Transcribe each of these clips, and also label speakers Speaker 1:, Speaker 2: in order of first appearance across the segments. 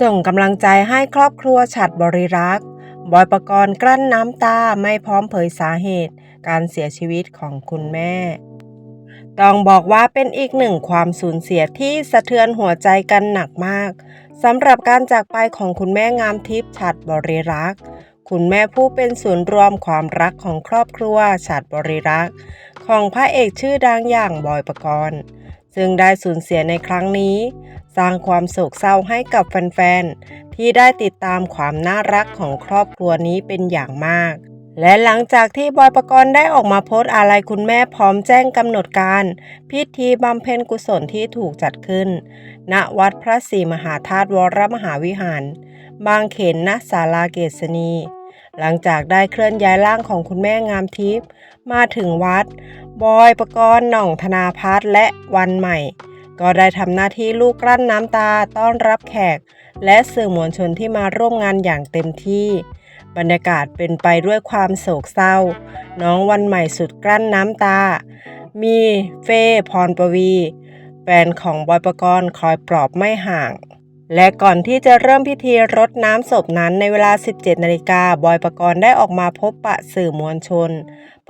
Speaker 1: ส่งกำลังใจให้ครอบครัวฉัดบริรักษ์บอยประกรณ์กลั้นน้ำตาไม่พร้อมเผยสาเหตุ การเสียชีวิตของคุณแม่ ต้องบอกว่าเป็นอีกหนึ่งความสูญเสียที่สะเทือนหัวใจกันหนักมากสำหรับการจากไปของคุณแม่งามทิพย์ฉัดบริรักษ์คุณแม่ผู้เป็นศูนย์รวมความรักของครอบครัวฉัดบริรักษ์ของพระเอกชื่อดังอย่างบอยประกรณ์ ซึ่งได้สูญเสียในครั้งนี้ สร้างความโศกเศร้าให้กับแฟนๆ ที่ได้ติดตามความน่ารักของครอบครัวนี้เป็นอย่างมาก และหลังจากที่บอยประกรณ์ได้ออกมาโพสต์อาลัยคุณแม่พร้อมแจ้งกำหนดการ พิธีบำเพ็ญกุศลที่ถูกจัดขึ้น ณวัดพระศรีมหาธาตุวรมหาวิหาร บางเขนณศาลาเกษณี หลังจากได้เคลื่อนย้ายร่างของคุณแม่งามทิพย์มาถึงวัด บอยประกรณ์หน่องธนาพัฒน์และวันใหม่ ก็ได้ทำหน้าที่ลูกกลั้นน้ำตาต้อนรับแขก และสื่อมวลชนที่มาร่วมงานอย่างเต็มที่ บรรยากาศเป็นไปด้วยความโศกเศร้า น้องวันใหม่สุดกลั้นน้ำตา มีเฟย์พรปวี แฟนของบอยประกรณ์คอยปลอบไม่ห่าง และก่อนที่จะเริ่มพิธีรดน้ำศพนั้นในเวลา 17 นาฬิกา บอยประกรณ์ได้ออกมาพบปะสื่อมวลชน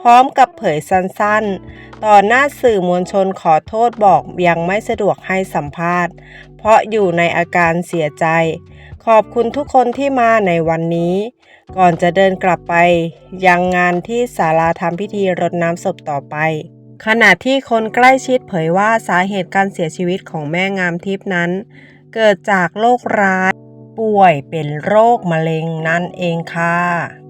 Speaker 1: พร้อมกับเผยสั้นๆ ต่อหน้าสื่อมวลชนขอโทษบอกยังไม่สะดวกให้สัมภาษณ์ เพราะอยู่ในอาการเสียใจ ขอบคุณทุกคนที่มาในวันนี้ ก่อนจะเดินกลับไป ยังงานที่ศาลาทำพิธีรดน้ำศพต่อไปขณะที่คนใกล้ชิดเผยว่าสาเหตุการเสียชีวิตของแม่งามทิพย์นั้น เกิดจากโรคร้าย ป่วยเป็นโรคมะเร็งนั่นเองค่ะ